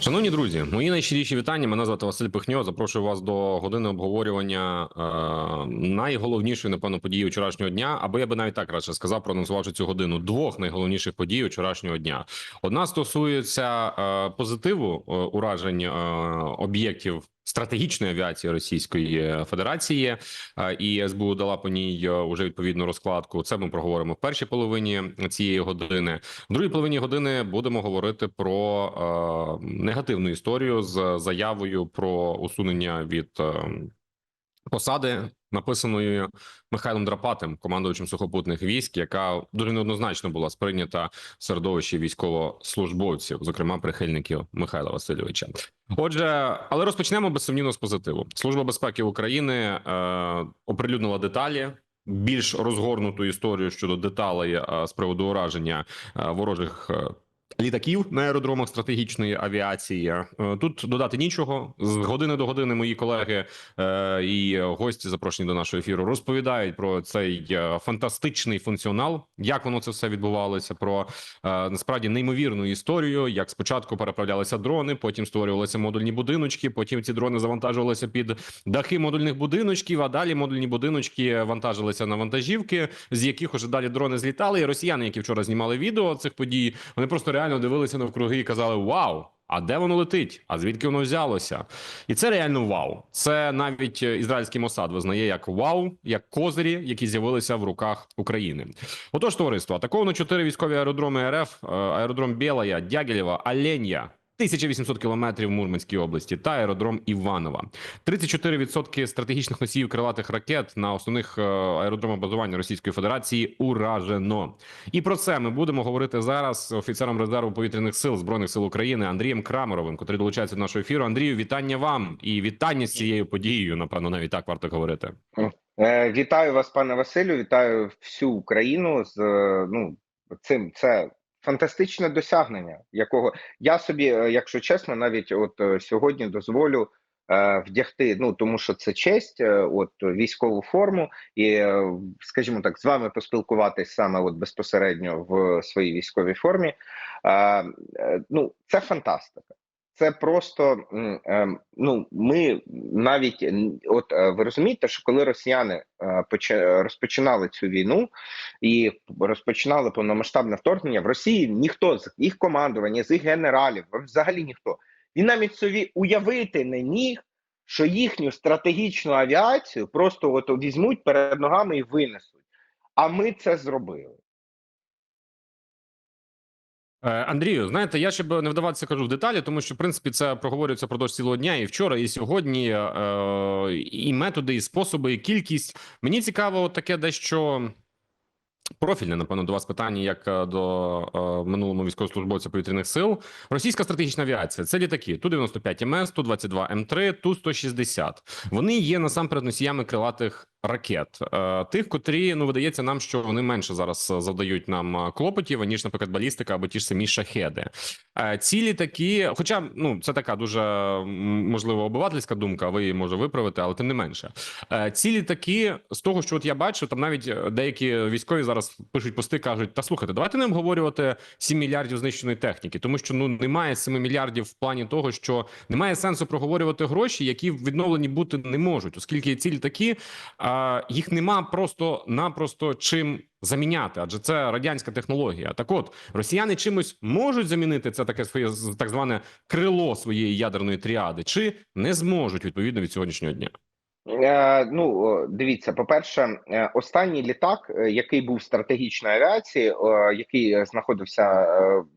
Шановні друзі, мої найщиріші вітання. Мене звати Василь Пихньо. Запрошую вас до години обговорювання е, найголовнішої, напевно, події вчорашнього дня. Або я би навіть так радше сказав, проанонсувавши цю годину двох найголовніших подій вчорашнього дня. Одна стосується е, позитиву е, уражень е, об'єктів. Стратегічної авіації Російської Федерації е, і СБУ дала по ній е, уже відповідну розкладку. Це ми проговоримо в першій половині цієї години. В другій половині години будемо говорити про е, негативну історію з заявою про усунення від е, посади, написаною Михайлом Драпатим, командувачем сухопутних військ, яка дуже неоднозначно була сприйнята в середовищі військовослужбовців, зокрема прихильників Михайла Васильовича. Отже, але розпочнемо безсумнівно з позитиву. Служба безпеки України е, оприлюднила деталі. Більш розгорнуту історію щодо деталей е, з приводу ураження е, ворожих літаків на аеродромах стратегічної авіації. Е, Тут додати нічого. З години до години мої колеги е, і гості, запрошені до нашого ефіру, розповідають про цей е, фантастичний функціонал, як воно це все відбувалося. Про насправді неймовірну історію, як спочатку переправлялися дрони, потім створювалися модульні будиночки. Потім ці дрони завантажувалися під дахи модульних будиночків. А далі модульні будиночки вантажилися на вантажівки, з яких уже далі дрони злітали. І росіяни, які вчора знімали відео цих подій, вони просто реально дивилися навкруги і казали: Вау! А де воно летить? А звідки воно взялося? І це реально вау. Це навіть е, ізраїльський Мосад визнає як вау, як козирі, які з'явилися в руках України. Отож, товариство, атаковано чотири військові аеродроми РФ: е, аеродром Білая, Дягілєва, Оленя. 1800 кілометрів в Мурманській області та аеродром Іванова. 34% стратегічних носіїв крилатих ракет на основних е, аеродромах базування Російської Федерації уражено. І про це ми будемо говорити зараз з офіцером резерву повітряних сил збройних сил України Андрієм Крамеровим, котрий долучається до нашого ефіру. Андрію, вітання вам і вітання з цією подією. Напевно, навіть так варто говорити. Е, Вітаю вас, пане Василю. Вітаю всю Україну з е, ну цим. Це фантастичне досягнення, якого я собі, е, якщо чесно, навіть от е, сьогодні дозволю е, вдягти. Ну тому що це честь, от військову форму, і скажімо так, з вами поспілкуватись саме от безпосередньо в своїй військовій формі. Е, ну це фантастика. Це просто ем, ну ми навіть от е, ви розумієте, що коли росіяни е, розпочинали цю війну і розпочинали повномасштабне вторгнення в Росії, ніхто з їх командування, з їх генералів, взагалі ніхто він навіть собі уявити не міг, що їхню стратегічну авіацію просто от візьмуть перед ногами і винесуть. А ми це зробили. Е, Андрію, знаєте, я ще б не вдаватися кажу в деталі, тому що в принципі це проговорюється продовж цілого дня і вчора, і сьогодні. Е, і методи, і способи, і кількість. Мені цікаво, таке дещо. Профільне, напевно, до вас питання, як е, до е, минулому військовослужбовця повітряних сил. Російська стратегічна авіація це літаки Ту-95 МС, Ту-22 М3, Ту-160. Вони є насамперед носіями крилатих ракет. Е, тих, котрі ну видається нам, що вони менше зараз е, завдають нам е, клопотів, ніж, наприклад, балістика або ті ж самі шахеди. Е, ці літаки, хоча ну це така дуже можливо обивательська думка, ви її може виправити, але тим не менше. Е, Ці літаки, з того, що от я бачу, там навіть деякі військові зараз пишуть пости, кажуть: та слухайте, давайте не обговорювати 7 мільярдів знищеної техніки, тому що ну немає 7 мільярдів в плані того, що немає сенсу проговорювати гроші, які відновлені бути не можуть, оскільки ці літаки а, їх нема просто-напросто чим. Заміняти, адже це радянська технологія. Так, от росіяни чимось можуть замінити це таке своє так зване крило своєї ядерної тріади, чи не зможуть відповідно від сьогоднішнього дня. Е, ну, дивіться, по-перше, е, останній літак, е, який був стратегічної авіації, який знаходився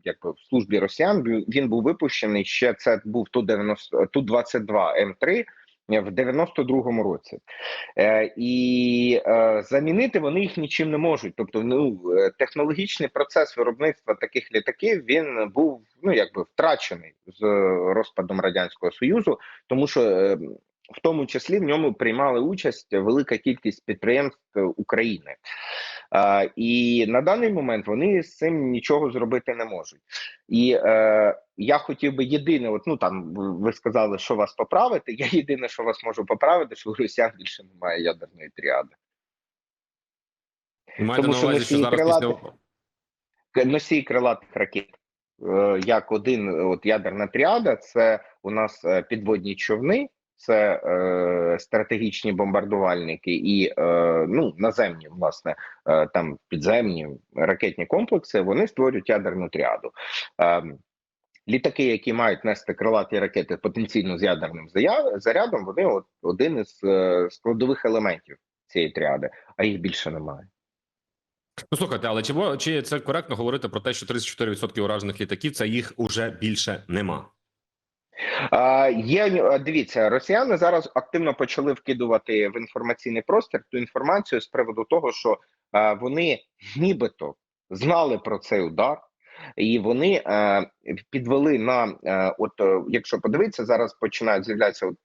якби в службі росіян, він був випущений ще це був Ту-90, Ту-22 М3 е, в 92-му році. Е, і е, замінити вони їх нічим не можуть. Тобто, ну е, технологічний процес виробництва таких літаків він був ну якби втрачений з розпадом радянського союзу, тому що. е, в тому числі в ньому приймали участь велика кількість підприємств України. Е, і на даний момент вони з цим нічого зробити не можуть. І е, я хотів би єдине, от ну там ви- сказали, що вас поправити. Я єдине, що вас можу поправити, що у росіян більше немає ядерної тріади. Маєте Тому на увазі, ми що зараз крилати- після носій крилатих ракет. Е, Як один от ядерна тріада, це у нас е, підводні човни, це е, стратегічні бомбардувальники і е, ну, наземні, власне, е, там підземні ракетні комплекси. Вони створюють ядерну тріаду. Е, літаки, які мають нести крилаті ракети потенційно з ядерним зарядом, вони от один із е, складових елементів цієї тріади, а їх більше немає. Ну слухайте, але чи чи це коректно говорити про те, що 34% уражених літаків це їх уже більше нема? Є дивіться, росіяни зараз активно почали вкидувати в інформаційний простір ту інформацію з приводу того, що вони нібито знали про цей удар, і вони е, підвели на е, от, е, якщо подивитися, зараз починають з'являтися от,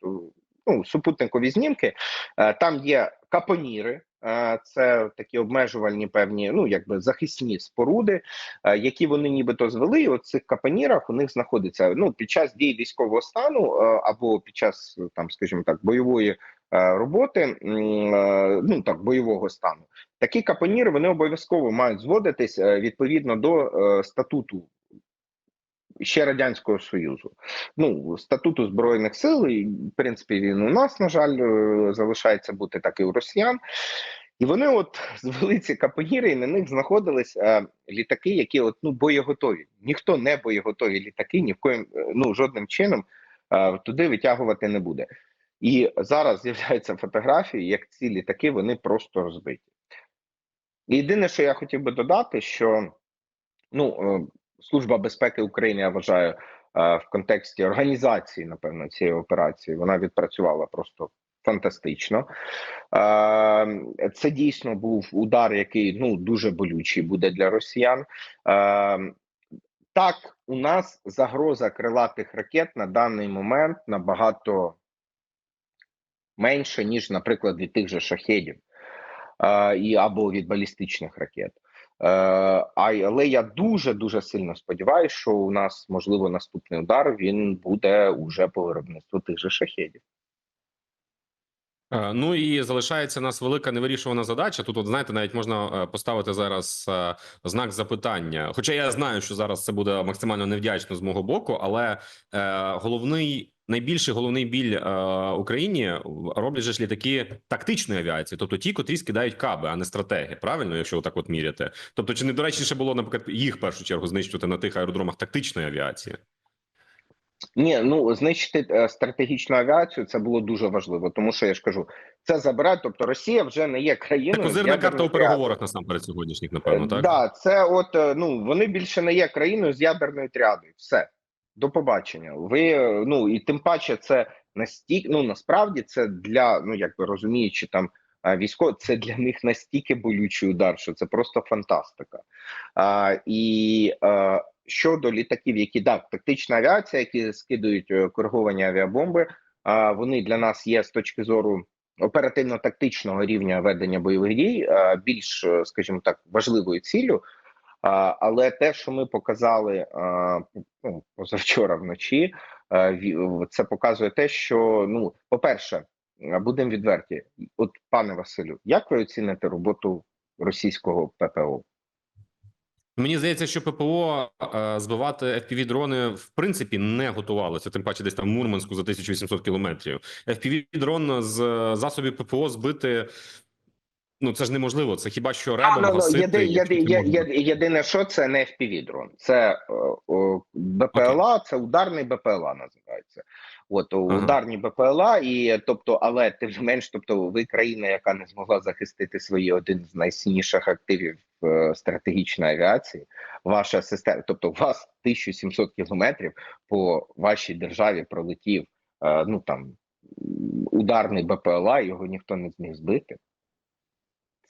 ну, супутникові знімки. Там є капоніри. Е, Це такі обмежувальні певні, ну якби захисні споруди, е, які вони нібито звели. І цих капонірах у них знаходиться ну під час дії військового стану е, або під час там, скажімо так, бойової роботи, ну так бойового стану. Такі капоніри вони обов'язково мають зводитись відповідно до статуту. Ще радянського союзу, ну статуту збройних сил, і в принципі він у нас на жаль е, залишається бути так і у росіян. І вони от звели ці капоніри, і на них знаходились е, літаки, які от ну боєготові. Ніхто не боєготові літаки, ні в коїм е, ну жодним чином е, туди витягувати не буде. І зараз з'являються фотографії, як ці літаки вони просто розбиті. І єдине, що я хотів би додати, що ну е, Служба безпеки України, я вважаю, е, в контексті організації, напевно, цієї операції вона відпрацювала просто фантастично. Е, Це дійсно був удар, який ну дуже болючий буде для росіян. Е, Так, у нас загроза крилатих ракет на даний момент набагато менше, ніж, наприклад, від тих же шахедів або від балістичних ракет. Е, але я дуже дуже сильно сподіваюся, що у нас можливо наступний удар він буде уже по виробництву тих же шахедів. Е, Ну і залишається нас велика невирішувана задача. Тут, от знаєте, навіть можна е, поставити зараз знак запитання. Хоча я знаю, що зараз це буде максимально невдячно з мого боку, але головний. Найбільший головний біль е, Україні роблять же ж літаки тактичної авіації, тобто ті, котрі скидають каби, а не стратеги. Правильно, якщо так от міряти. Тобто, чи не доречніше було наприклад їх в першу чергу знищувати на тих аеродромах тактичної авіації? Ні, ну знищити е, стратегічну авіацію це було дуже важливо, тому що я ж кажу, це забирає. Тобто Росія вже не є країною. з козирна карта у переговорах насамперед сьогоднішніх, напевно, так? Да, це от е, ну вони більше не є країною з ядерною тріадою. Все до побачення. Ви е, ну і тим паче, це настільки ну насправді це для ну якби розуміючи там е, військово, це для них настільки болючий удар, що це просто фантастика. А, і е, щодо літаків, які да, тактична авіація, які скидують кориговані авіабомби, а вони для нас є з точки зору оперативно-тактичного рівня ведення бойових дій, більш, скажімо так, важливою ціллю. Але те, що ми показали ну, позавчора вночі, це показує те, що ну, по-перше, будемо відверті, от пане Василю, як ви оціните роботу російського ППО? Мені здається, що ППО збивати fpv дрони в принципі не готувалося. Тим паче, десь там в Мурманську за 1800 кілометрів. fpv дрон з засобів ППО збити. Ну це ж неможливо. Це хіба що А, ребом ну, ну, гасити. єди, єди, це є- можна. є- єдине, що це не FPV дрон, це е, о, БПЛА, це ударний БПЛА називається. От Ага. ударні БПЛА, і тобто, але тим не менш, тобто, ви країна, яка не змогла захистити свої один з найсильніших активів е, стратегічної авіації. Ваша система, тобто, у вас 1700 кілометрів по вашій державі пролетів е, ну там ударний БПЛА, його ніхто не зміг збити.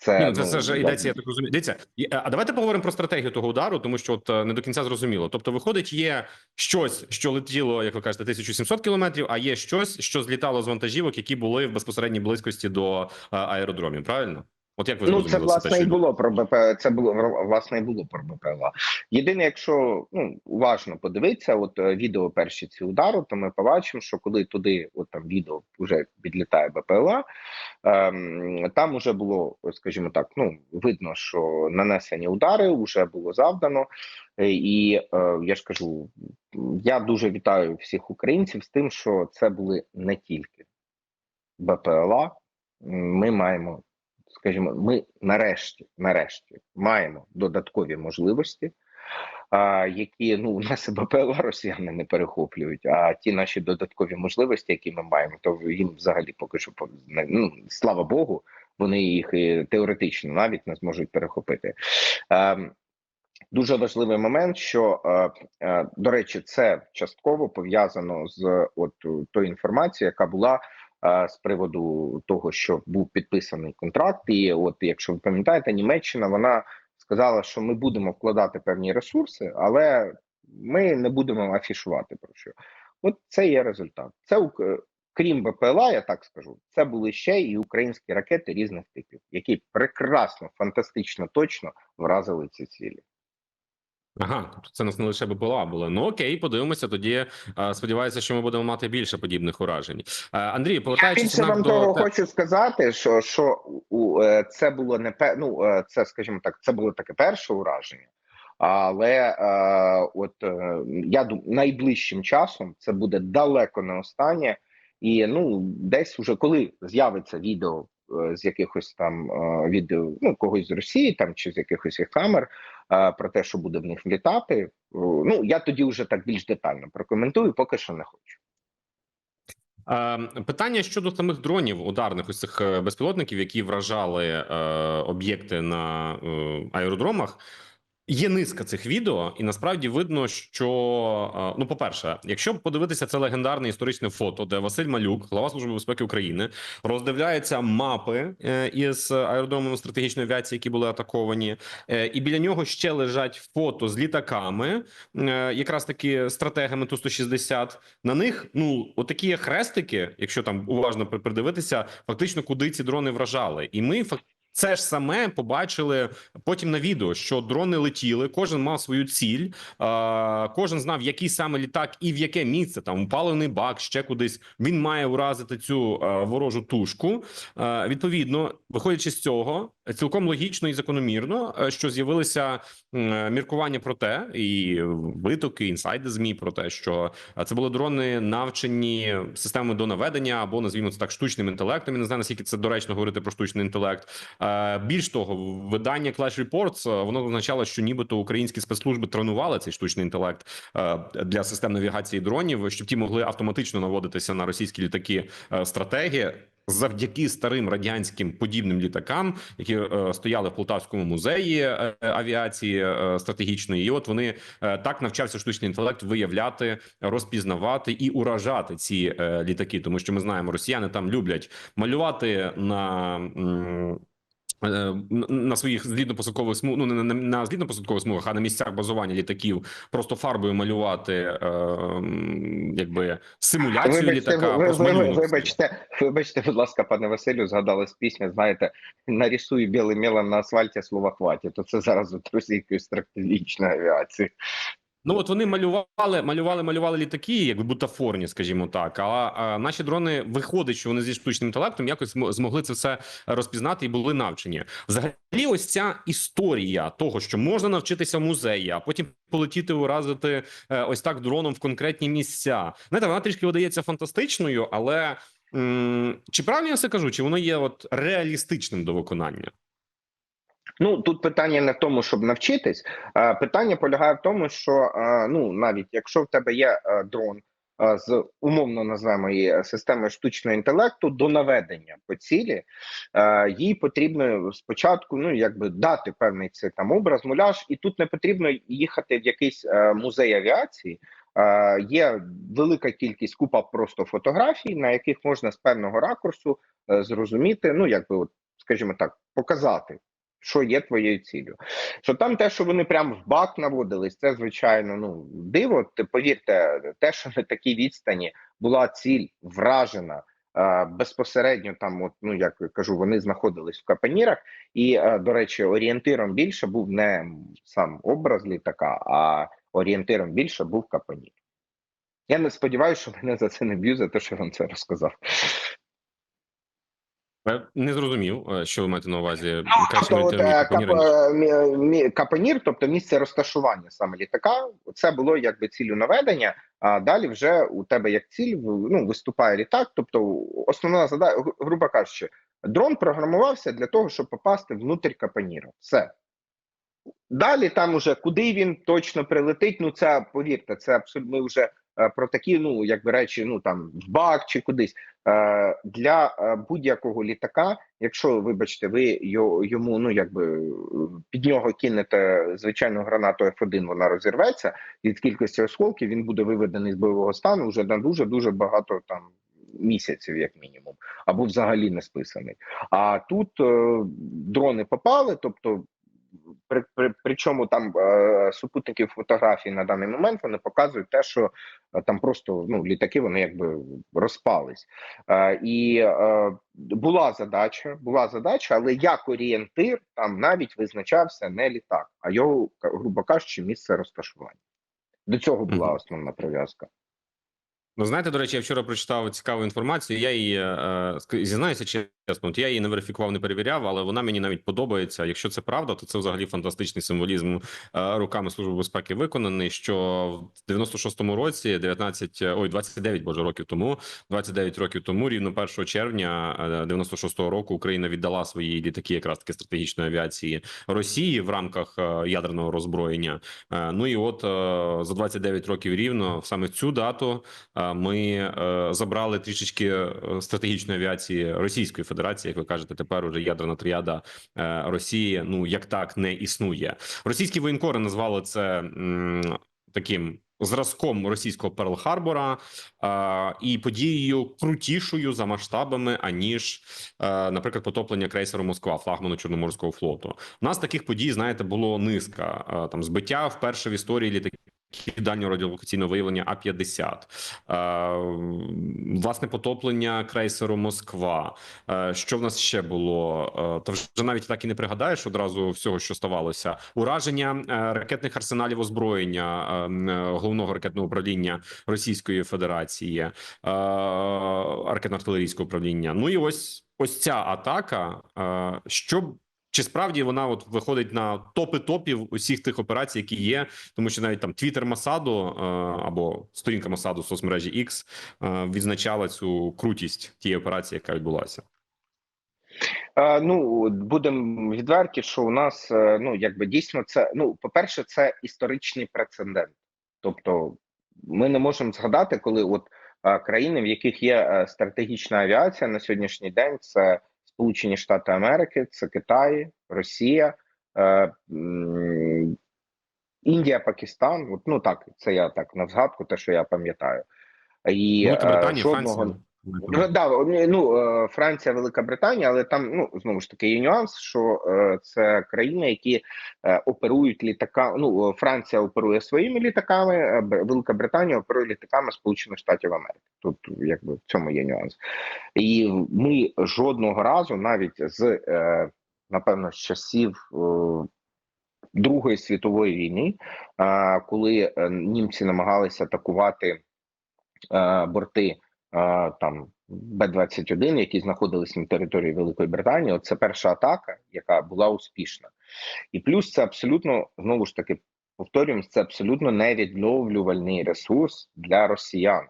Це, Ні, ну, це, це ж я- йдеться, я так розумію. Дивіться, е, а давайте поговоримо про стратегію того удару, тому що от е, не до кінця зрозуміло. Тобто, виходить, є щось, що летіло, як ви кажете, 1700 кілометрів, а є щось, що злітало з вантажівок, які були в безпосередній близькості до е, аеродромів. Правильно? От як ви Ну, це власне і було про БП. Це було власне і було про БПЛА. Єдине, якщо ну уважно подивитися, от е, відео перші ці удару, то ми побачимо, що коли туди, от там відео вже підлітає БПЛА, ем, там уже було, скажімо так, ну видно, що нанесені удари вже було завдано, Е, і е, я ж кажу, я дуже вітаю всіх українців з тим, що це були не тільки БПЛА. Ми маємо скажімо, ми нарешті, нарешті маємо додаткові можливості, а, які ну нас і БПЛА росіяни не перехоплюють. А ті наші додаткові можливості, які ми маємо, то їм взагалі поки що ну, слава Богу, вони їх і теоретично навіть не зможуть перехопити. Ем, Дуже важливий момент, що е, е, до речі, це частково пов'язано з от тою інформацією, яка була з приводу того, що був підписаний контракт. І от, якщо ви пам'ятаєте, Німеччина вона сказала, що ми будемо вкладати певні ресурси, але ми не будемо афішувати про що. От це є результат. Це е, крім БПЛА, я так скажу, це були ще і українські ракети різних типів, які прекрасно, фантастично точно вразили ці цілі. Ага, тобто це нас не лише БПЛА було. Ну окей, подивимося. Тоді сподіваюся, що ми будемо мати більше подібних уражень. Андрій, Я повертаючись більше вам до того хочу сказати, що що у е, це було не ну, е, це, скажімо так, це було таке перше ураження, але е, от е, я думаю, найближчим часом це буде далеко не останнє, і ну десь уже коли з'явиться відео е, з якихось там е, відео, ну когось з Росії там чи з якихось їх камер про те, що буде в них літати. Ну я тоді вже так більш детально прокоментую, поки що не хочу. Е, Питання щодо самих дронів ударних ось цих е, безпілотників, які вражали е, об'єкти на е, аеродромах. Є низка цих відео, і насправді видно, що е, ну, по-перше, якщо подивитися це легендарне історичне фото, де Василь Малюк, глава служби безпеки України, роздивляється мапи е, із аеродромами стратегічної авіації, які були атаковані, е, і біля нього ще лежать фото з літаками, якраз таки стратегами ту 160 На них ну отакі хрестики, якщо там уважно придивитися, фактично куди ці дрони вражали, і ми фактично. Це ж саме побачили потім на відео, що дрони летіли, кожен мав свою ціль, кожен знав, який саме літак і в яке місце там упалений бак, ще кудись він має уразити цю ворожу тушку. Відповідно, виходячи з цього, цілком логічно і закономірно, е, що з'явилися міркування про те, і витоки, інсайди змі про те, що е, це були дрони навчені системами до наведення або назвімо це так штучним інтелектом. Я не знаю наскільки це доречно говорити про штучний інтелект. Е, Більш того, видання Clash Reports, е, воно означало, що нібито українські спецслужби тренували цей штучний інтелект е, для систем навігації дронів, щоб ті могли автоматично наводитися на російські літаки е, стратегії. Завдяки старим радянським подібним літакам, які е, стояли в Полтавському музеї е, авіації е, стратегічної, і от вони е, так навчався штучний інтелект виявляти, розпізнавати і уражати ці е, літаки, тому що ми знаємо, росіяни там люблять малювати на. м, На своїх злітно-посадкових смуг, ну не на, на злітно-посадкових смугах, а на місцях базування літаків, просто фарбою малювати е, якби симуляцію Вибачте, літака. ви, ви, ви, вибачте, вибачте, будь ласка, пане Василю, згадали з пісні, знаєте, нарисую білим мелом на асфальті слова хватить. То це зараз от російської стратегічної авіації. Ну от вони малювали, малювали, малювали літаки, якби бутафорні, скажімо так. А, а наші дрони виходить, що вони зі штучним інтелектом якось змогли це все розпізнати і були навчені. Взагалі, ось ця історія того, що можна навчитися в музеї, а потім полетіти уразити е, ось так дроном в конкретні місця. Знаєте, вона трішки видається фантастичною, але м, чи правильно я все кажу? Чи воно є от реалістичним до виконання? Ну тут питання не в тому, щоб навчитись. Питання полягає в тому, що ну навіть якщо в тебе є е, дрон з умовно назвемо її е, системою штучного інтелекту до наведення по цілі, е, їй потрібно спочатку ну якби дати певний цей там образ, муляж, і тут не потрібно їхати в якийсь музей авіації. Є велика кількість купа просто фотографій, на яких можна з певного ракурсу зрозуміти, ну якби от, скажімо так, показати що є твоєю ціллю. Що там те, що вони прямо в бак наводились, це звичайно ну диво. Повірте, те, що на такій відстані була ціль вражена е, безпосередньо там, от ну як я кажу, вони знаходились в капанірах, і е, до речі, орієнтиром більше був не сам образ літака, а орієнтиром більше був капанір. Я не сподіваюся, що мене за це не б'ють, за те, що я вам це розказав. Е, Не зрозумів, е, що ви маєте на увазі. Краще Тобто, е, від Капоніра, кап- мі- мі- Капонір, тобто місце розташування саме літака, це було якби цілю наведення. А далі вже у тебе як ціль ну, виступає літак. Тобто, основна задача, грубо кажучи, дрон програмувався для того, щоб попасти внутрь Капоніра. Все. Далі там уже куди він точно прилетить. Ну це повірте, це абсолютно ми вже про такі, ну якби речі, ну там в бак чи кудись. Е, для е, будь-якого літака, якщо вибачте, ви йому ну якби е, під нього кинете звичайну гранату F1, вона розірветься від кількості осколків. Він буде виведений з бойового стану вже на дуже дуже багато там місяців, як мінімум, або взагалі не списаний. А тут е, дрони попали, тобто. При, при, причому там е, супутників фотографій на даний момент вони показують те, що е, там просто ну літаки вони якби розпались. Е, і е, була задача, була задача, але як орієнтир там навіть визначався не літак, а його, грубо кажучи, місце розташування. До цього була основна прив'язка. Ну, знаєте, до речі, я вчора прочитав цікаву інформацію. Я її е, ск- зізнаюся чесно, от я її не верифікував, не перевіряв, але вона мені навіть подобається. Якщо це правда, то це взагалі фантастичний символізм е, руками служби безпеки виконаний. Що в 96-му році, 19, е, ой, 29, боже років тому, 29 років тому, рівно 1 червня е, 96-го року, Україна віддала свої літаки, якраз таки стратегічної авіації Росії в рамках е, ядерного роззброєння. Е, Ну і от е, за 29 років рівно саме в цю дату е, ми е, забрали трішечки е, стратегічної авіації Російської Федерації, як ви кажете, тепер уже ядерна тріада е, Росії. Ну як так не існує. Російські воєнкори назвали це таким. Зразком російського Перл-Харбора е, і подією крутішою за масштабами, аніж, е, наприклад, потоплення крейсеру Москва, флагману Чорноморського флоту. У нас таких подій, знаєте, було низка. Е, Там збиття вперше в історії літаків дальнього радіолокаційного виявлення А 50 власне потоплення крейсеру Москва. Е, Що в нас ще було? Е, Та вже навіть так і не пригадаєш одразу всього, що ставалося. Ураження е, ракетних арсеналів озброєння е, е, головного ракетного управління Російської Федерації, е, ракетно-артилерійського управління. Ну і ось ось ця атака. е, Що чи справді вона от виходить на топи топів усіх тих операцій, які є, тому що навіть там Твіттер Масаду е, або сторінка Масаду в соцмережі X е, відзначала цю крутість тієї операції, яка відбулася. Е, ну будемо відверті, що у нас ну якби дійсно це ну, по-перше, це історичний прецедент. Тобто, ми не можемо згадати, коли от країни, в яких є стратегічна авіація на сьогоднішній день, це Сполучені Штати Америки, це Китай, Росія, е, Індія, Пакистан. От, ну так, це я так на згадку, те, що я пам'ятаю. І Велика е, Британія, жодного Франція. Да, ну е, Франція, Велика Британія, але там ну знову ж таки є нюанс, що е, це країни, які е, оперують літака. Ну Франція оперує своїми літаками, Велика Британія оперує літаками Сполучених Штатів Америки. Тут якби в цьому є нюанс, і ми жодного разу, навіть з напевно з часів. Другої світової війни, коли німці намагалися атакувати борти там Б-21, які знаходилися на території Великої Британії. От Це перша атака, яка була успішна, і плюс це абсолютно знову ж таки повторюємо, це абсолютно невідновлювальний ресурс для росіян.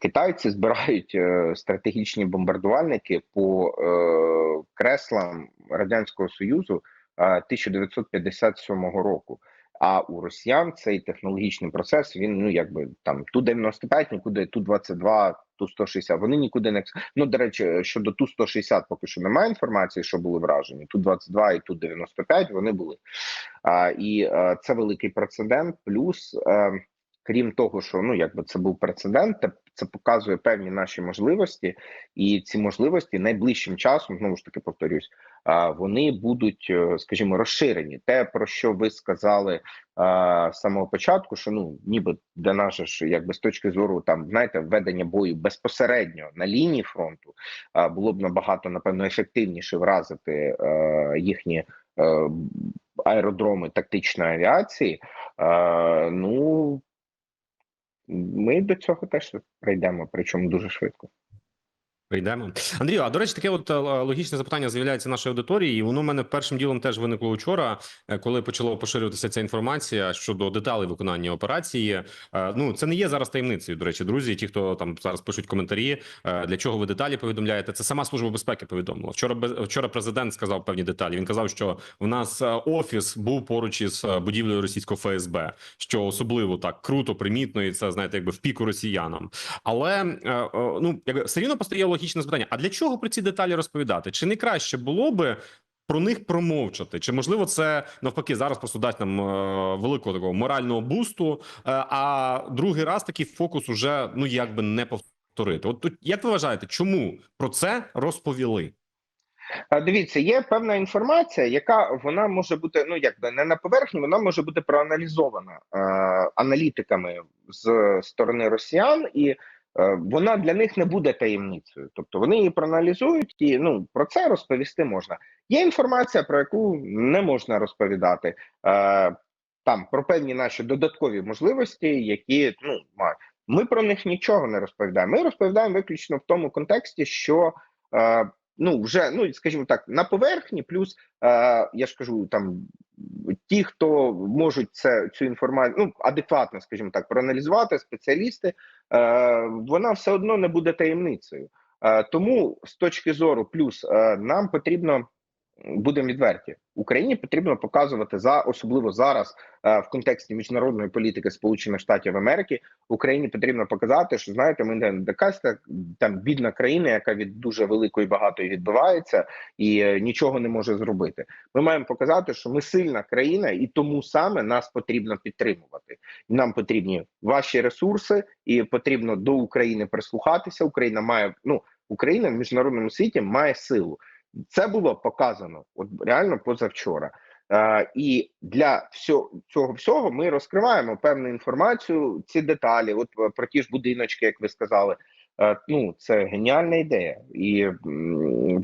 Китайці збирають е, стратегічні бомбардувальники по е, креслам радянського союзу е, 1957 року. А у росіян цей технологічний процес він ну якби там ту 95 нікуди, ту 22 ту 160 Вони нікуди не ну до речі, щодо ту 160 поки що немає інформації, що були вражені. Ту 22 і ту 95 вони були. А, І а, це великий прецедент. Плюс е, крім того, що ну якби це був прецедент, це показує певні наші можливості, і ці можливості найближчим часом, знову ж таки повторюсь, вони будуть, е, скажімо, розширені. Те, про що ви сказали а, з самого початку, що ну ніби для нас ж, якби з точки зору там знаєте, ведення бою безпосередньо на лінії фронту, а, було б набагато напевно ефективніше вразити е, їхні. е, Аеродроми тактичної авіації, ну ми до цього теж прийдемо, причому дуже швидко. Прийдемо. Андрію, а до речі, таке от е, логічне запитання з'являється в нашій аудиторії, і воно в мене першим ділом теж виникло вчора, е, коли почала поширюватися ця інформація щодо деталей виконання операції. Е, Ну, це не є зараз таємницею. До речі, друзі, ті, хто там зараз пишуть коментарі, для чого ви деталі повідомляєте. Це сама служба безпеки повідомила. Вчора вчора президент сказав певні деталі. Він казав, що в нас офіс був поруч із будівлею російського ФСБ, що особливо так круто, примітно, і це знаєте, якби в піку росіянам. Але ну якби все рівно постає логічне запитання: а для чого про ці деталі розповідати? Чи не краще було би? Про них промовчати, чи можливо це навпаки зараз просто дасть нам е, великого такого морального бусту, е, а другий раз такий фокус уже ну якби не повторити. От тут як ви вважаєте, чому про це розповіли? Дивіться, є певна інформація, яка вона може бути ну якби не на поверхні, вона може бути проаналізована е, аналітиками з сторони росіян, і вона для них не буде таємницею. Тобто вони її проаналізують і ну про це розповісти можна. Є інформація, про яку не можна розповідати. Е, там про певні наші додаткові можливості, які ну мають. Ми про них нічого не розповідаємо. Ми розповідаємо виключно в тому контексті, що е, ну вже ну скажімо так, на поверхні, плюс е, я ж кажу, там ті, хто можуть це цю інформацію ну адекватно, скажімо так, проаналізувати спеціалісти, е, вона все одно не буде таємницею. Е, тому з точки зору, плюс е, нам потрібно. Будемо відверті, Україні потрібно показувати за особливо зараз е, в контексті міжнародної політики Сполучених Штатів Америки. Україні потрібно показати, що знаєте, ми не якась так там бідна країна, яка від дуже великої багатої відбивається і е, нічого не може зробити. Ми маємо показати, що ми сильна країна, і тому саме нас потрібно підтримувати. Нам потрібні ваші ресурси, і потрібно до України прислухатися. Україна має ну Україна в міжнародному світі має силу. Це було показано от реально позавчора. Е, і для всього цього всього ми розкриваємо певну інформацію, ці деталі. От е, про ті ж будиночки, як ви сказали. Е, ну це геніальна ідея, і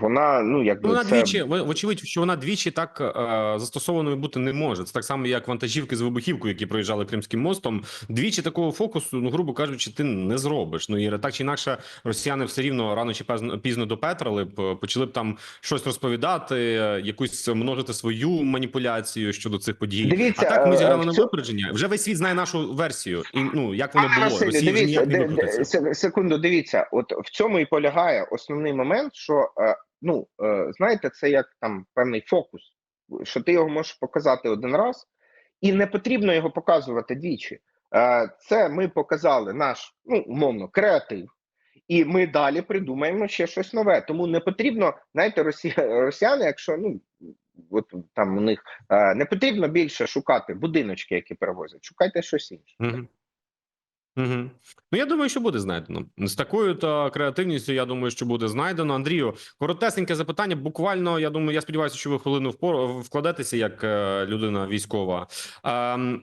вона ну якби вона це... двічі ви- вочевидь, що вона двічі так е, застосованою бути не може. Це так само, як вантажівки з вибухівкою, які проїжджали Кримським мостом. Двічі такого фокусу, ну грубо кажучи, ти не зробиш. Ну і так чи інакше, росіяни все рівно рано чи пізно, пізно допетрали б, почали б там щось розповідати, якусь множити свою маніпуляцію щодо цих подій. Дивіться, а так ми е, зіграли на цьому- випередження. Вже весь світ знає нашу версію. І ну як воно було. Росія вже ніяк не викрутиться. секунду, дивіться, от в цьому і полягає основний момент, що е, ну е, знаєте, це як там певний фокус, що ти його можеш показати один раз, і не потрібно його показувати двічі. Е, Це ми показали наш ну умовно креатив. І ми далі придумаємо ще щось нове. Тому не потрібно, знаєте, росія, росіяни, якщо ну от там у них не потрібно більше шукати будиночки, які перевозять, шукайте щось інше. Угу. Ну, я думаю, що буде знайдено з такою та креативністю. Я думаю, що буде знайдено. Андрію, коротесеньке запитання. Буквально, я думаю, я сподіваюся, що ви хвилину вкладетеся як е, людина військова. Ем,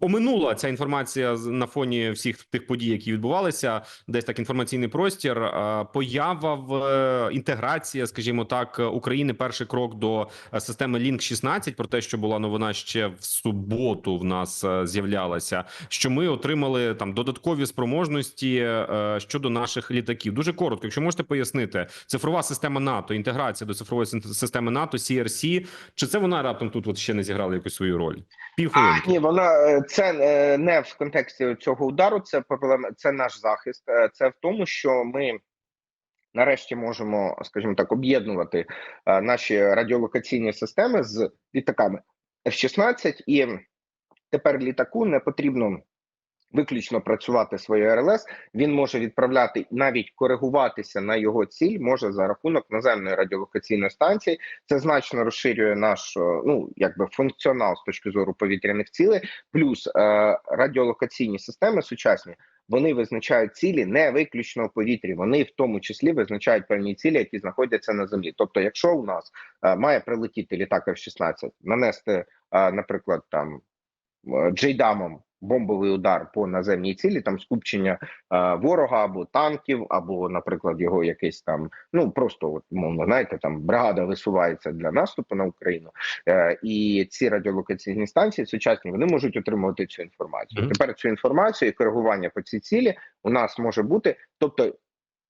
Оминула ця інформація на фоні всіх тих подій, які відбувалися. Десь так інформаційний простір. Поява в е, інтеграція, скажімо так, України. Перший крок до е, системи Link 16 про те, що була новина ще в суботу. В нас е, з'являлася, що ми отримали там додаткові спроможності щодо наших літаків. Дуже коротко, якщо можете пояснити, цифрова система НАТО, інтеграція до цифрової системи НАТО, CRC, чи це вона раптом тут от ще не зіграла якусь свою роль? Півхвилинки. ні, вона це е, не в контексті цього удару. Це проблема, це наш захист. Е, Це в тому, що ми нарешті можемо, скажімо так, об'єднувати е, наші радіолокаційні системи з літаками F-16, і тепер літаку не потрібно виключно працювати своє РЛС, він може відправляти навіть коригуватися на його ціль може за рахунок наземної радіолокаційної станції. Це значно розширює наш е, ну якби функціонал з точки зору повітряних цілей. Плюс е, радіолокаційні системи сучасні вони визначають цілі не виключно в повітрі. Вони в тому числі визначають певні цілі, які знаходяться на землі. Тобто, якщо у нас е, має прилетіти літак F-16, нанести, е, наприклад, там е, джейдамом бомбовий удар по наземній цілі, там скупчення е, ворога або танків, або, наприклад, його якийсь там, ну просто от мовно знаєте, там бригада висувається для наступу на Україну, е, і ці радіолокаційні станції сучасні вони можуть отримувати цю інформацію. Мгм. Тепер цю інформацію і коригування по цій цілі у нас може бути. Тобто,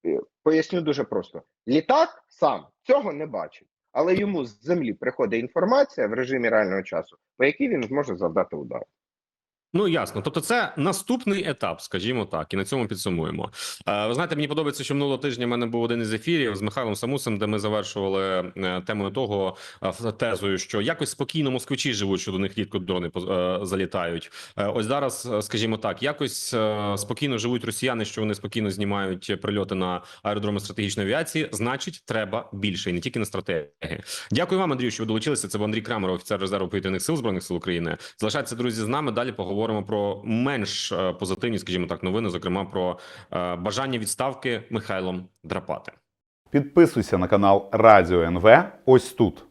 е, поясню дуже просто: літак сам цього не бачить, але йому з землі приходить інформація в режимі реального часу, по якій він зможе завдати удар. Ну ясно. Тобто, це наступний етап, скажімо так, і на цьому підсумуємо. Е, ви знаєте, мені подобається, що минулого тижня в мене був один із ефірів з Михайлом Самусем, де ми завершували е, темою того е, тезою, що якось спокійно москвичі живуть, що до них рідко дрони е, залітають. Ось зараз, скажімо так, якось спокійно живуть росіяни, що вони спокійно знімають прильоти на аеродроми стратегічної авіації. Значить, треба більше, і не тільки на стратегії. Дякую вам, Андрію, що ви долучилися. Це був Андрій Крамер, офіцер резерву повітряних сил збройних сил України. Залишайтеся, друзі, з нами. Далі поговоримо про менш е, позитивні, скажімо так, новини, зокрема про е, бажання відставки Михайлом Драпати. Підписуйся на канал Радіо НВ ось тут.